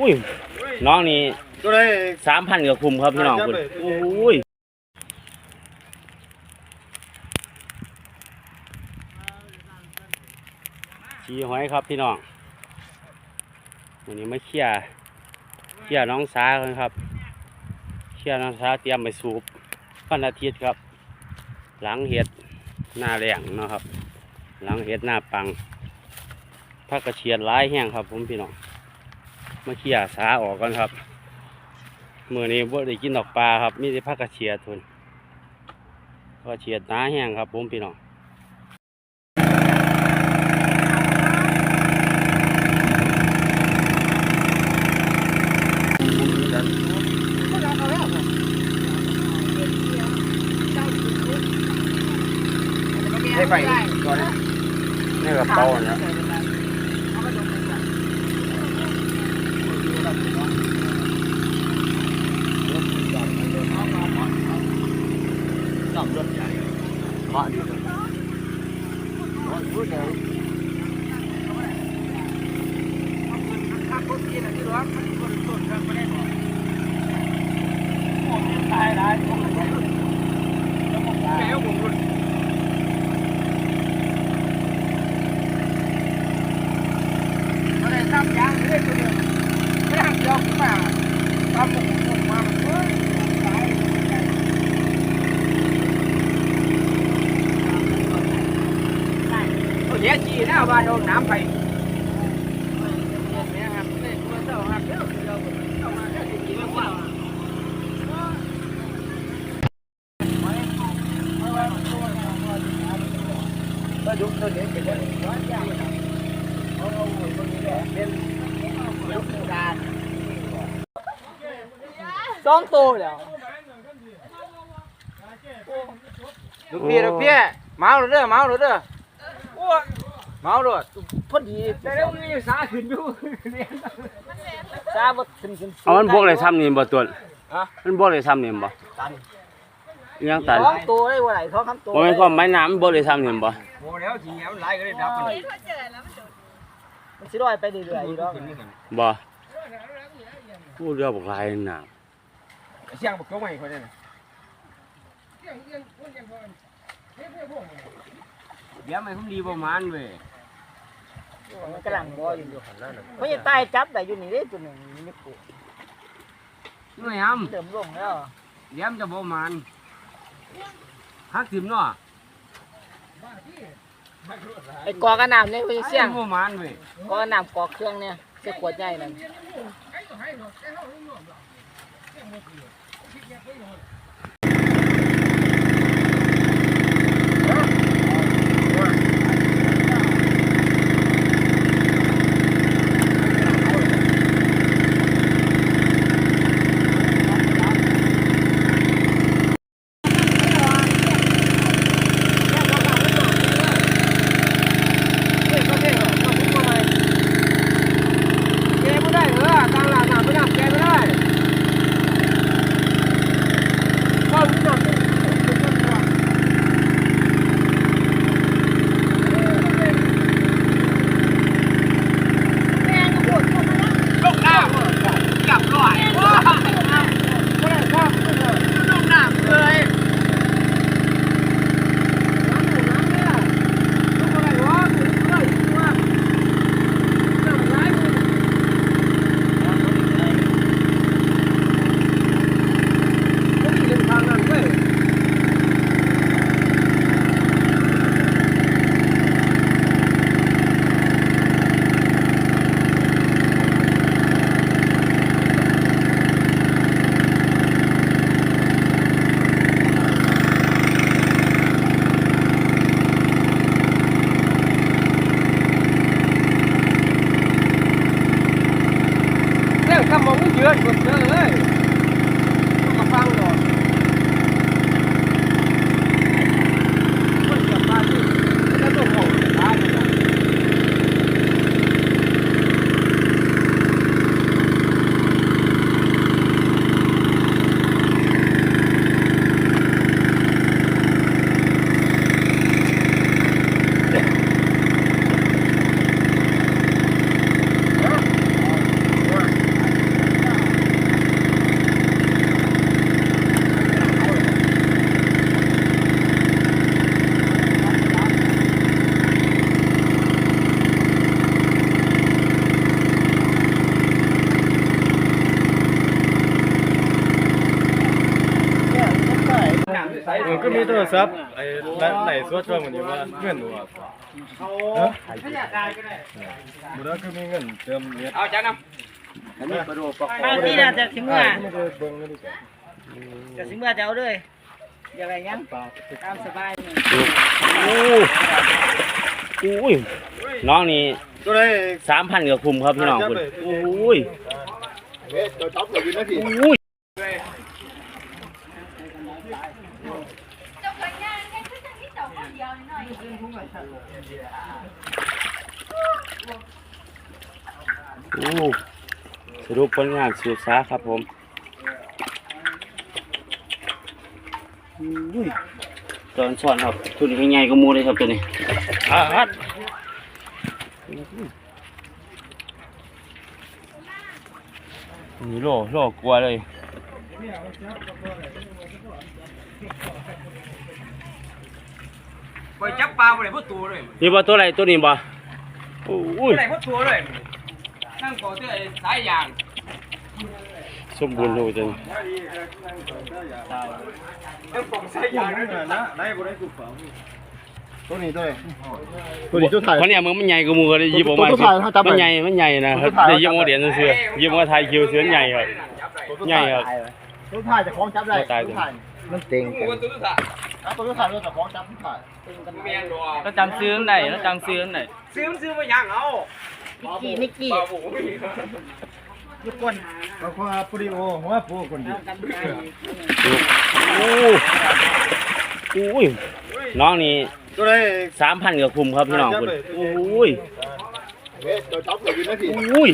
อุ้ยน้องนี่ตัวไหนสามพันกับคุมครับพี่น้องคุณอุ้ยชีหอยครับพี่น้องวันนี้ไมาเคลียเคลียน้องสากันครับเคลียน้องสาเตรียมไปสูบวันอาทิตย์ครับ หลังเห็ดหน้าแรงนะครับ หลังเห็ดหน้าปังพักกระเชียดร้ายแห้งครับผมพี่น้อง มาเคลียร์สาออกกันครับมื่อนี้บ่ได้กินดอกปลาครับมีแต่ผักกระเชียดทุนผักกระเชียดหนาแห้งครับผมพี่น้องให้ไปก่อนนี่กระเป๋าเนี่ย ซ่อมรถใหญ่ เหาะดีเลยโอ้ยพูดเลย เดี๋ยวจีน่า ว่าโดนน้ำไปสองตัวแล้วลูกพี่ลูกพี่เมาเด้อเมาเด้อโอ้ เมาเด้อพอดีแต่แล้วมีสาขึ้นอยู่ซาบ่ขึ้นขึ้นเอามันบวกเลยซ้ำนี่บ่ตัวอะมันบวกเลยซ้ำนี่บ่อิหยังตันสองตัวได้บ่ไหนสองคำตัวบ่แม่นก็ไม้น้ำมันบวกเลยซ้ำนี่บ่โอ้แล้วทีนี้มันไหลก็ได้ดับมันมันสิลอยไปเรื่อยๆอยู่ดอกบ่พูดเรื่องบอกลายน้ำเสียงบอกเขาไม่คนนั้นเดี๋ยวมันคงดีประมาณเว้ย มันกำลังบ่อยู่เพราะยังตายจับได้อยู่นี่เด้ตัวหนึงนี่กูไม่ยเติมลงแล้วำเดี๋ยวมันจะประมาณหักทิมเนาะไอ้กอกระน้ำเนี่ยเสียงประมาณเว้ยกอกระน้ำกอกเครื่องเนี่ยเสียขวดใหญ่นั่น โทรศัพท์ไอ้ไหนสวดช่วงนี้ว่าเงินว่าฮะบุได้คือมีเงินเติมเน็ตเอาจ้าน้อันนี้กระโดดปักบางทีน่ะจะถึงว่าไม่ได้เบิ่งไม่ได้จะถึงว่าจะเอาเลยอย่าอะไรงั้นตามสบายนี่โอ้อุ้ยน้องนี่ตัวไหนสามพันกับคุมครับพี่น้องคุณโอ้ยเอ๊ะตัวท็อปเลยนะพี่ อุ้ย เจ้ากันย่างแค่ขึ้นทางที่เจ้าคนเดียวหน่อย โอ้ สรุปผลงานสืบสาครับผมอุ้ยตอนสอนครับตัวนี้ใหญ่ก็มูเลยครับตัวนี้อ่าฮัดนี่โลโลกลัวเลยำไปจับปลาไปไหนพวกตัวเลยนี่บ่ตัวอะไรตัวนี้บ่โอ้ยไปไหนพวกตัวเลย นั่งก่อเสื้อสายยางสมบูรณ์เลยจังนั่งปงสายยางนะไหนบ่ได้กูฝังตัวนี้ตัวไหนตัวนี้ตัวถ่ายเพราะเนี่ยมึงมันใหญ่กว่าหมูก็ได้ยิบออกมาตัวถ่ายเขาจับไปมันใหญ่มันใหญ่นะครับตัวถ่ายได้ยิบมาเดียนเสือยิบมาไทยคิวเสือใหญ่ครับใหญ่ครับตัวถ่ายจะคล้องจับได้ตายจังมันเต็งกูตัวตัวถ่าตัวถ่ายเราจะคล้องจับถ่ายเมียนรัวแล้วจำซื้อไหนแล้วจำซื้อไหนซื้อมันซื้อมายังเอา นิกกี้นิกกี้ปลาบูทุกคนเราก็ปุริโอหัวปูคนเดียวทำกันไปโอ้อุ้ยน้องนี่ตัวไหนสามพันกับคุมครับพี่น้องคุณโอ้ยเอ๊ะตัวท็อปเลยอยู่นะพี่อุ้ย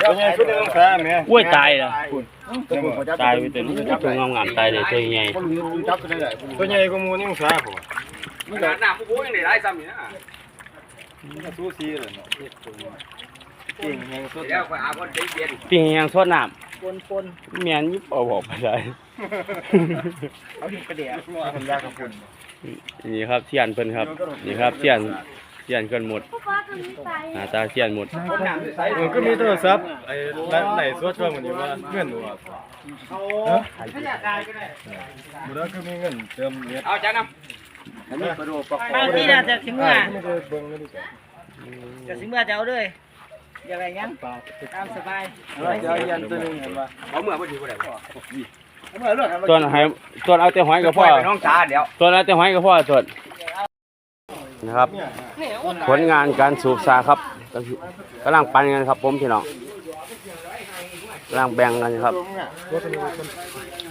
ตัวใหญ่ชุดเดิมแพ้แม่อุ้ยตายแล้วตายไปตัวนี้ตัวงามงามๆตายเลยตัวใหญ่ตัวใหญ่กว่ามูนี่มึงซาผมขนาดหน้าผู้บูยังได้ไล่ซ้ำนี่นะ สู้ซีเลยเนาะเก่งแหงสุดเดี๋ยวไปอาคนใจเย็นปีแหงสดน้ปนปนำเมียนยิบเอาบอกไปได้เอาหินกระเดียมันยากกับคุณนี่ครับเทียนเพิ่นครับ นี่ครับเทียนเทียนเกินหมดผู้ฟ้าตัวนี้ไปหน้าตาเทียนหมดมันก็มีโทรศัพท์ไอ้ไหนสวดช่วงนี้ว่าเงินว่าฮะบุได้คือมีเงินเติมเน็ตเอาจ้าน้ อันนี้กระโดดปักบางทีน่ะจะถึงว่าไม่ได้เบิ่งไม่ได้จะถึงว่าจะเอาเลยอย่าอะไรงั้นตามสบายเดี๋ยวยันตัวนึงเห็นป่ะำเอาเมื่อพอดีก็ได้ส่วนให้ส่วนเอาแต่หอยกับพ่อไปน้องจ้าเดี๋ยวส่วนเอาแต่หอยกับพ่อส่วนนะครับ ผลงานการสูบสาครับกำลังปันกันครับผมพี่น้อง กำลังแบ่งกันครับ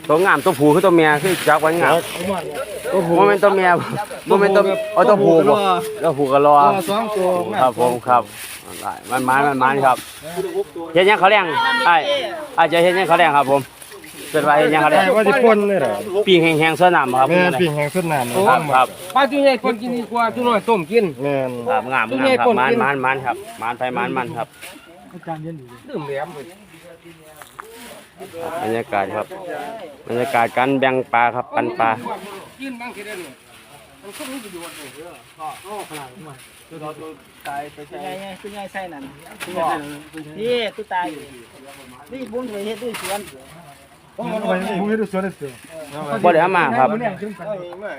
ตัวงามตัวผูคือตัวเมียคือจักไว้งามโมเมนต์ตัวเมียโมเมนต์ตัวเอาตัวผูบ่ตัวผูก็รอสองตัวครับผมครับได้มันมันมันมันครับเฮ็ดหยังเขาแรงไอ้อาจจะเฮ็ดหยังเขาแรงครับผมเกิดว่าเฮ็ดหยังเขาแรงว่าสิพ่นเลยเหรอปิ้งแห้งๆสนามครับแม่นปิ่งแห่งสุดน้ำครับครับปลาตัวใหญ่คนกินดีกว่าตัวน้อยต้มกินแม่นครับงามงามครับมันมันมันครับมันไปมันมันครับดื่มแหลมเลย บรรยากาศครับ บรรยากาศการแบ่งปลาครับปันปลากินบ้างทีเดียวเนี่ยมันก็มีประโยชน์เลยคุณยายไงคุณยายใส่นั่นนี่ตู้ตายอยู่นี่บุ้งเคยเฮ็ดด้วยสวนผมมันผมให้ดูสวนเลยสิบ่ได้เอามาครับเอ้ยมาก